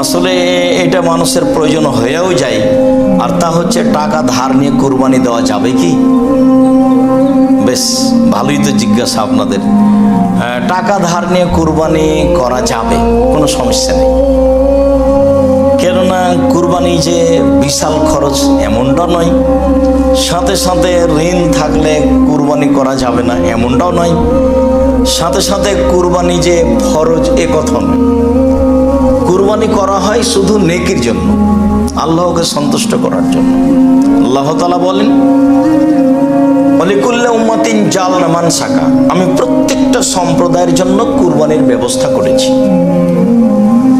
আসলে এটা মানুষের প্রয়োজন হয়েও যায়। আর তা হচ্ছে টাকা ধার নিয়ে কোরবানি দেওয়া যাবে কি? বেশ, ভালোই তো জিজ্ঞাসা আপনাদের। টাকা ধার নিয়ে কোরবানি করা যাবে, কোনো সমস্যা নেই। কেননা কুরবানি যে বিশাল খরচ এমনটা নয়। সাথে সাথে ঋণ থাকলে কুরবানি করা যাবে না, এমনটাও নয়। সাথে সাথে কুরবানি যে ফরজ, এ কথা নয়। কুরবানি করা হয় শুধু নেকির জন্য, আল্লাহকে সন্তুষ্ট করার জন্য। আল্লাহ তালা বলেন অলিকুল্লা উম্মাতিন জাল নামান শাখা আমি প্রত্যেকটা সম্প্রদায়ের জন্য কুরবানির ব্যবস্থা করেছি।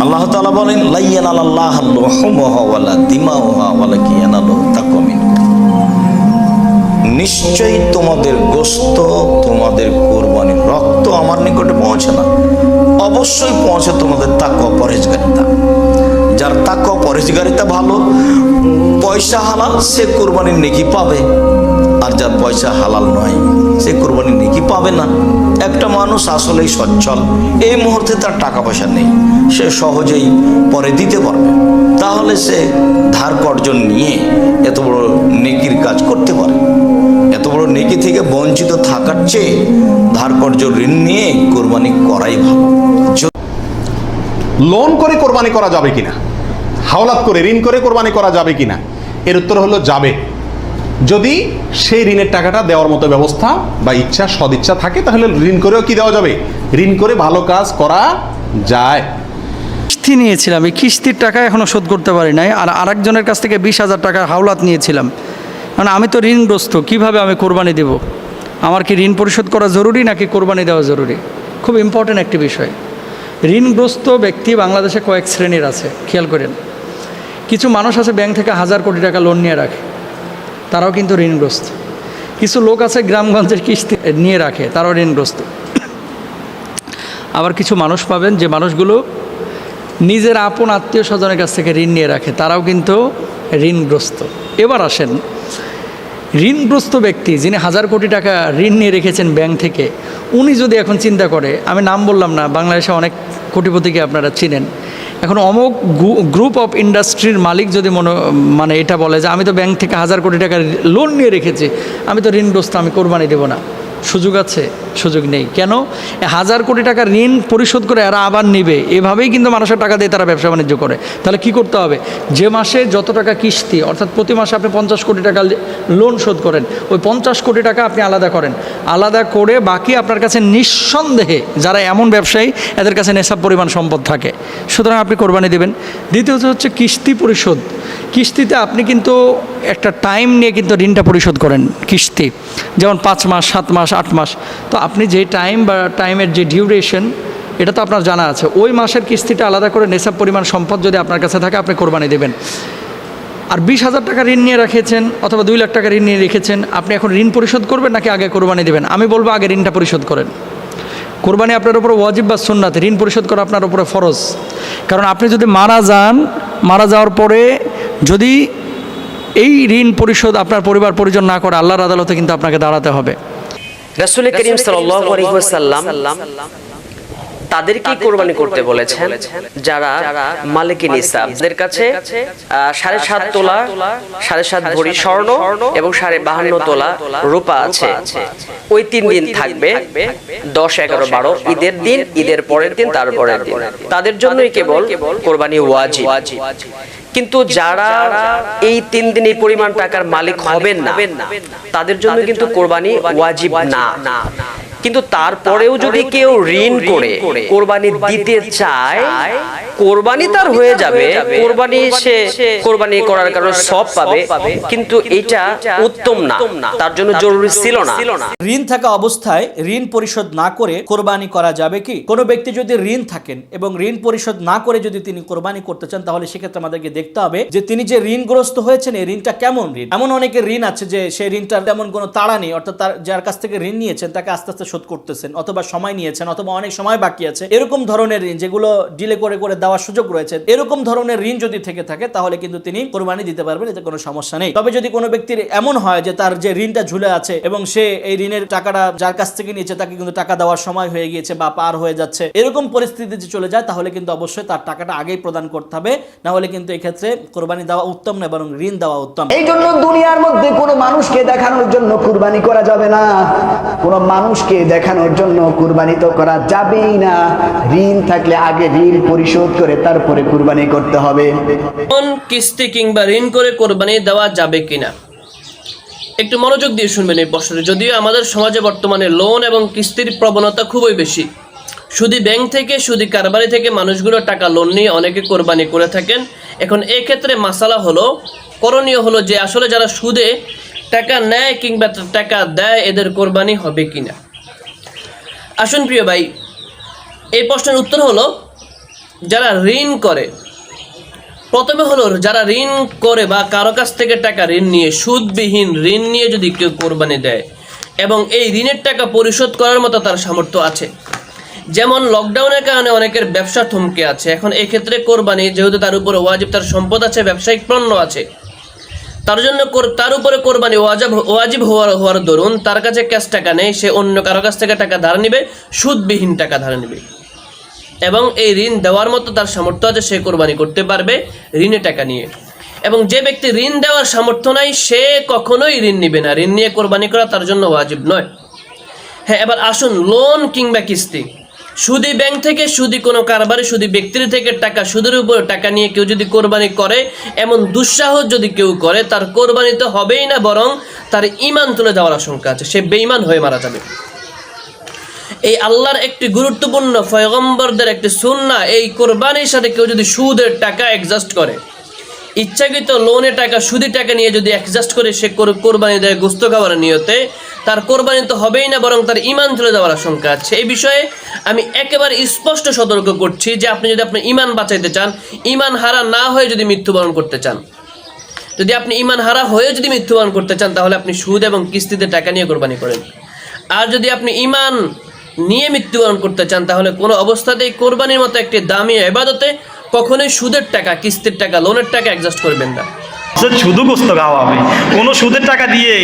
আল্লাহ তালা বলেন লাইয়ান আল্লাহ ওয়ালা দিমাউহা ওয়ালা কিয়ানালু নিশ্চয়ই তোমাদের গোস্ত, তোমাদের কোরবানি রক্ত আমার নিকটে পৌঁছে না। অবশ্যই পৌঁছে তোমাদের তাকওয়া পরেজগারিতা যার তাকওয়া পরেজগারিতা ভালো, পয়সা হালাল, সে কোরবানির নেকি পাবে। আর যার পয়সা হালাল নয়, সে কোরবানির নেকি পাবে না। একটা মানুষ আসলেই সচ্ছল, এই মুহূর্তে তার টাকা পয়সা নেই। সে সহজেই পরে দিতে পারবে। তাহলে সে ধার কর্জন নিয়ে এত বড় নেকির কাজ করতে পারে। এত বড় নেকি থেকে বঞ্চিত থাকার চেয়ে ধার কর্জ ঋণ নিয়ে কোরবানি করাই ভালো। লোন করে কোরবানি করা যাবে কিনা? হাওলাত করে ঋণ করে কোরবানি করা যাবে কিনা? এর উত্তর হলো যাবে। যদি সেই ঋণের টাকাটা দেওয়ার মতো ব্যবস্থা বা ইচ্ছা সদিচ্ছা থাকে তাহলে ঋণ করেও কি দেওয়া যাবে? ঋণ করে ভালো কাজ করা যায়। কিস্তি নিয়েছিলাম এই কিস্তির টাকা এখনও শোধ করতে পারি নাই আর আরেকজনের কাছ থেকে বিশ হাজার টাকা হাওলাত নিয়েছিলাম। মানে আমি তো ঋণগ্রস্ত, কীভাবে আমি কোরবানি দেব? আমার কি ঋণ পরিশোধ করা জরুরি নাকি কোরবানি দেওয়া জরুরি? খুব ইম্পর্ট্যান্ট একটি বিষয়। ঋণগ্রস্ত ব্যক্তি বাংলাদেশে কয়েক শ্রেণির আছে, খেয়াল করেন। কিছু মানুষ আছে ব্যাংক থেকে হাজার কোটি টাকা লোন নিয়ে রাখে, তারাও কিন্তু ঋণগ্রস্ত। কিছু লোক আছে গ্রামগঞ্জের কিস্তি নিয়ে রাখে, তারাও ঋণগ্রস্ত। আবার কিছু মানুষ পাবেন যে মানুষগুলো নিজের আপন আত্মীয় স্বজনের কাছ থেকে ঋণ নিয়ে রাখে, তারাও কিন্তু ঋণগ্রস্ত। এবার আসেন ঋণগ্রস্ত ব্যক্তি যিনি হাজার কোটি টাকা ঋণ নিয়ে রেখেছেন ব্যাংক থেকে, উনি যদি এখন চিন্তা করে, আমি নাম বললাম না, বাংলাদেশে অনেক কোটিপতিকে আপনারা চিনেন, এখন অমুক গ্রুপ অফ ইন্ডাস্ট্রির মালিক যদি মনে মানে এটা বলে যে আমি তো ব্যাংক থেকে হাজার কোটি টাকা লোন নিয়ে রেখেছি, আমি তো ঋণগ্রস্ত, আমি কোরবানি দেবো না। সুযোগ আছে, সুযোগ নেই। কেন? হাজার কোটি টাকা ঋণ পরিশোধ করে এরা আবার নেবে। এভাবেই কিন্তু মানুষের টাকা দিয়ে তারা ব্যবসা বাণিজ্য করে। তাহলে কি করতে হবে? যে মাসে যত টাকা কিস্তি, অর্থাৎ প্রতি মাসে আপনি পঞ্চাশ কোটি টাকা লোন শোধ করেন, ওই পঞ্চাশ কোটি টাকা আপনি আলাদা করেন। আলাদা করে বাকি আপনার কাছে নিঃসন্দেহে যারা এমন ব্যবসায়ী, এদের কাছে নেশাব পরিমাণ সম্পদ থাকে। সুতরাং আপনি কোরবানি দেবেন। দ্বিতীয়ত হচ্ছে কিস্তি পরিশোধ। কিস্তিতে আপনি কিন্তু একটা টাইম নিয়ে কিন্তু ঋণটা পরিশোধ করেন, কিস্তি। যেমন পাঁচ মাস, সাত মাস আট মাস। তো আপনি যে টাইম বা টাইমের যে ডিউরেশন এটা তো আপনার জানা আছে। ওই মাসের কিস্তিটা আলাদা করে নেশাব পরিমাণ সম্পদ যদি আপনার কাছে থাকে, আপনি কোরবানি দেবেন। আর বিশ হাজার টাকা ঋণ নিয়ে রেখেছেন অথবা দুই লাখ টাকা ঋণ নিয়ে রেখেছেন, আপনি এখন ঋণ পরিশোধ করবেন নাকি আগে কোরবানি দেবেন? আমি বলব আগে ঋণটা পরিশোধ করেন। কোরবানি আপনার উপরে ওয়াজিব বা সুন্নাত, ঋণ পরিশোধ করা আপনার উপরে ফরজ। কারণ আপনি যদি মারা যান, মারা যাওয়ার পরে যদি এই ঋণ পরিশোধ আপনার পরিবার পরিজন না করে, আল্লাহর আদালতে কিন্তু আপনাকে দাঁড়াতে হবে। রাসূল করিম সাল্লাল্লাহু তাদেরকে কোরবানি করতে বলেছেন যারা মালিকি নিসাবদের কাছে সাড়ে সাত তোলা সাড়ে সাত ভরি স্বর্ণ এবং সাড়ে বাহান্ন তোলা রূপা আছে। ওই তিন দিন থাকবে দশ এগারো বারো ঈদের দিন ঈদের পরের দিন তার পরের দিন তাদের জন্যই কেবল কোরবানি ওয়াজি কিন্তু যারা এই তিন দিন এই পরিমাণ টাকার মালিক হবেন না তাদের জন্য কিন্তু কোরবানি ওয়াজিব না। কিন্তু তারপরেও যদি কেউ ঋণ করে কোরবানি দিতে চায় কোরবানি তার হয়ে যাবে কোরবানি সে কোরবানি করার কারণে সব পাবে কিন্তু এটা উত্তম না তার জন্য জরুরি ছিল না। ঋণ থাকা অবস্থায় ঋণ পরিশোধ না করে কোরবানি করা যাবে কি? কোনো ব্যক্তি যদি ঋণ থাকেন এবং ঋণ পরিশোধ না করে যদি তিনি কোরবানি করতে চান তাহলে সেক্ষেত্রে আমাদেরকে দেখতে হবে যে তিনি যে ঋণগ্রস্ত হয়েছেন এই ঋণটা কেমন ঋণ? এমন অনেকের ঋণ আছে যে সেই ঋণটার তেমন কোনো তাড়া নেই অর্থাৎ তার যার কাছ থেকে ঋণ নিয়েছেন তাকে আস্তে আস্তে শোধ করতেছেন, অথবা সময় নিয়েছেন, অথবা অনেক সময় বাকি আছে। এরকম ধরনের ঋণ যেগুলো ডিলে করে করে দেওয়ার সুযোগ রয়েছে, এরকম ধরনের ঋণ যদি থেকে থাকে, তাহলে কিন্তু তিনি কোরবানি দিতে পারবেন, এতে কোনো সমস্যা নেই। তবে যদি কোনো ব্যক্তির এমন হয় যে তার যে ঋণটা ঝুলে আছে এবং সে এই ঋণের টাকাটা যার কাছ থেকে নিয়েছে, তাকে কিন্তু টাকা দেওয়ার সময় হয়ে গিয়েছে বা পার হয়ে যাচ্ছে, এরকম পরিস্থিতি যে চলে যায়, তাহলে কিন্তু অবশ্যই তার টাকাটা আগেই প্রদান করতে হবে না হলে কিন্তু এই ক্ষেত্রে কোরবানি দেওয়া উত্তম না, বরং ঋণ দেওয়া উত্তম। এই জন্য দুনিয়ার মধ্যে কোনো মানুষকে দেখানোর জন্য কোরবানি করা যাবে না। কোনো মানুষকে দেখানোর জন্য কুরবানি তো করা যাবেই না। ঋণ থাকলে আগে ঋণ পরিশোধ করে তারপরে কুরবানি করতে হবে। কোন কিস্তি কিংবা ঋণ করে কোরবানি দেওয়া যাবে কিনা? একটু মনোযোগ দিয়ে শুনবেন এই প্রশ্নটি। যদিও আমাদের সমাজে বর্তমানে লোন এবং কিস্তির প্রবণতা খুবই বেশি। শুধু ব্যাংক থেকে শুধু কারবারি থেকে মানুষগুলো টাকা লোন নিয়ে অনেকে কোরবানি করে থাকেন। এখন এই ক্ষেত্রে মাসালা হলো, করণীয় হলো যে আসলে যারা সুদে টাকা নেয় কিংবা টাকা দেয়, এদের কোরবানি হবে কিনা? আসুন প্রিয় ভাই, এই প্রশ্নের উত্তর হলো, যারা ঋণ করে, প্রথমে হলো যারা ঋণ করে বা কারও কাছ থেকে টাকা ঋণ নিয়ে, সুদবিহীন ঋণ নিয়ে যদি কেউ কোরবানি দেয় এবং এই ঋণের টাকা পরিশোধ করার মতো তার সামর্থ্য আছে। যেমন লকডাউনের কারণে অনেকের ব্যবসা থমকে আছে, এখন এক্ষেত্রে কোরবানি, যেহেতু তার উপরে ওয়াজিব, তার সম্পদ আছে, ব্যবসায়িক পণ্য আছে। তার জন্য তার উপরে কোরবানি ওয়াজিব ওয়াজিব হওয়ার হওয়ার দরুন, তার কাছে ক্যাশ টাকা নেই, সে অন্য কারও কাছ থেকে টাকা ধার নিবে, সুদবিহীন টাকা ধার নিবে। এবং এই ঋণ দেওয়ার মতো তার সামর্থ্য আছে, সে কোরবানি করতে পারবে ঋণে টাকা নিয়ে। এবং যে ব্যক্তি ঋণ দেওয়ার সামর্থ্য নাই, সে কখনোই ঋণ নিবে না। ঋণ নিয়ে কোরবানি করা তার জন্য ওয়াজিব নয়। হ্যাঁ এবার আসুন, লোন কিংবা কিস্তি। সুদি ব্যাংক থেকে সুদি কোনো কারবারে, সুদি ব্যক্তির থেকে টাকা, সুদের উপর টাকা নিয়ে কেউ যদি কোরবানি করে, এমন দুঃসাহস যদি কেউ করে, তার কোরবানি তো হবেই না, বরং তার ইমান তুলে যাওয়ার আশঙ্কা আছে। সে বেঈমান হয়ে মারা যাবে। এই আল্লাহর একটি গুরুত্বপূর্ণ ফয়গম্বরদের একটি সুন্না, এই কোরবানির সাথে কেউ যদি সুদের টাকা অ্যাডজাস্ট করে, ইচ্ছাকৃত লোনের টাকা, সুদি টাকা নিয়ে যদি অ্যাডজাস্ট করে, সে কোর- কোরবানি দেয় গোস্ত খাওয়ার নিয়তে তার কোরবানি তো হবেই না, বরং তার ইমান চলে যাওয়ার আশঙ্কা আছে। এই বিষয়ে আমি একেবারে স্পষ্ট সতর্ক করছি যে আপনি যদি আপনার ইমান বাঁচাইতে চান ইমান হারা না হয়ে যদি মৃত্যুবরণ করতে চান। যদি আপনি ইমান হারা হয়ে যদি মৃত্যুবরণ করতে চান, তাহলে আপনি সুদ এবং কিস্তিতে টাকা নিয়ে কোরবানি করেন। আর যদি আপনি ইমান নিয়ে মৃত্যুবরণ করতে চান, তাহলে কোনো অবস্থাতেই কোরবানির মতো একটি দামি এবাদতে কখনোই সুদের টাকা, কিস্তির টাকা, লোনের টাকা অ্যাডজাস্ট করবেন না। শুধু গোস্ত খাওয়া হবে। কোনো সুদের টাকা দিয়ে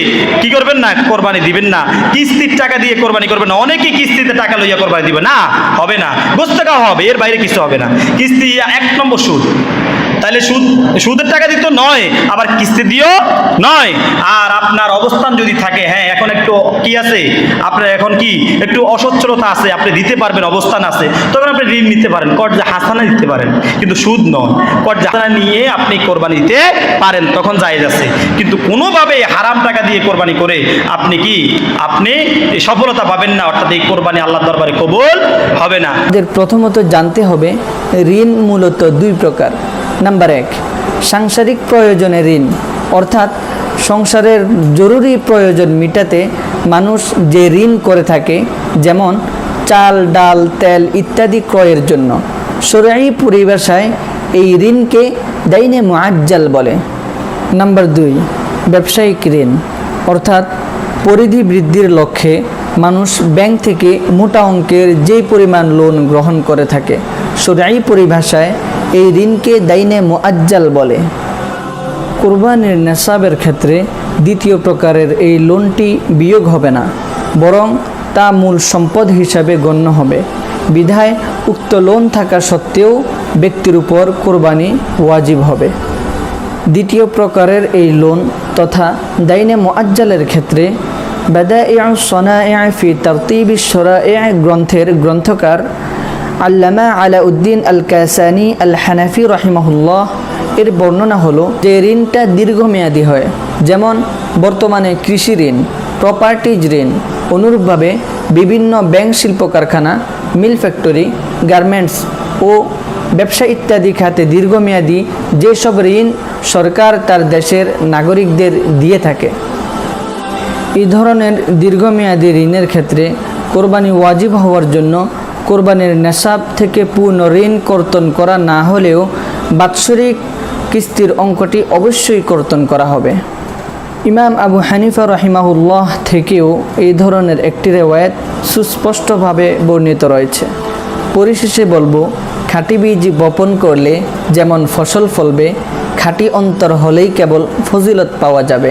কি করবেন না? কোরবানি দিবেন না। কিস্তির টাকা দিয়ে কোরবানি করবেন না। অনেকেই কিস্তিতে টাকা লইয়া কোরবানি দিবে। না, হবে না। গোস্ত খাওয়া হবে, এর বাইরে কিছু হবে না। কিস্তি এক নম্বর সুদ। তাহলে সুদ, সুদের টাকা দিত নয়, আবার কিস্তি দিও নয়। আর আপনার অবস্থান যদি থাকে হ্যাঁ এখন একটু কি আছে? আপনার এখন কি? একটু অসচ্ছলতা আছে, আপনি দিতে পারবেন, অবস্থান আছে। তখন আপনি ঋণ নিতে পারেন, কর্জা হাসানা দিতে পারেন, কিন্তু সুদ নয়। কর্জা হাসানা নিয়ে আপনি কোরবানি দিতে পারেন, তখন যায় যাচ্ছে কিন্তু কোনোভাবে হারাম টাকা দিয়ে কোরবানি করে আপনি কি? আপনি সফলতা পাবেন না, অর্থাৎ এই কোরবানি আল্লাহ দরবারে কবুল হবে না। প্রথমত জানতে হবে, ঋণ মূলত দুই প্রকার। নাম্বার এক, সাংসারিক প্রয়োজনে ঋণ। অর্থাৎ সংসারের জরুরি প্রয়োজন মেটাতে মানুষ যে ঋণ করে থাকে, যেমন চাল, ডাল, তেল ইত্যাদি ক্রয়ের জন্য। সরাই পরিভাষায় এই ঋণকে দাইনে মুআজ্জাল বলে। নাম্বার দুই, ব্যবসায়িক ঋণ। অর্থাৎ পরিধি বৃদ্ধির লক্ষ্যে মানুষ ব্যাংক থেকে মোটা অঙ্কের যেই পরিমাণ লোন গ্রহণ করে থাকে সরাই পরিভাষায় এই ঋণকে দাইনে মোয়াজ্জাল বলে। কোরবানির নেশাবের ক্ষেত্রে দ্বিতীয় প্রকারের এই লোনটি বিয়োগ হবে না, বরং তা মূল সম্পদ হিসাবে গণ্য হবে। বিধায় উক্ত লোন থাকা সত্ত্বেও ব্যক্তির উপর কোরবানি ওয়াজিব হবে। দ্বিতীয় প্রকারের এই লোন তথা দাইনে মোয়াজ্জালের ক্ষেত্রে বাদাইয়া সনাইয়া ফি তারতিব সরাইয়া গ্রন্থের গ্রন্থকার আল্লামা আলাউদ্দিন আল কাসানি আল হানাফি রহিমাহুল্লাহ, এর বর্ণনা হলো যে ঋণটা দীর্ঘমেয়াদী হয়। যেমন বর্তমানে কৃষি ঋণ প্রপার্টিজ ঋণ, অনুরূপভাবে বিভিন্ন ব্যাংক শিল্প কারখানা মিল ফ্যাক্টরি গার্মেন্টস ও ব্যবসা ইত্যাদি খাতে দীর্ঘমেয়াদী যেসব ঋণ সরকার তার দেশের নাগরিকদের দিয়ে থাকে। এই ধরনের দীর্ঘমেয়াদী ঋণের ক্ষেত্রে কোরবানি ওয়াজিব হওয়ার জন্য কোরবানির নেশাব থেকে পূর্ণ ঋণ কর্তন করা না হলেও বাৎসরিক কিস্তির অঙ্কটি অবশ্যই কর্তন করা হবে। ইমাম আবু হানিফা রহিমাহুল্লাহ থেকেও এই ধরনের একটি রেওয়ায়ত সুস্পষ্টভাবে বর্ণিত রয়েছে। পরিশেষে বলব, খাঁটি বীজ বপন করলে যেমন ফসল ফলবে, খাঁটি অন্তর হলেই কেবল ফজিলত পাওয়া যাবে।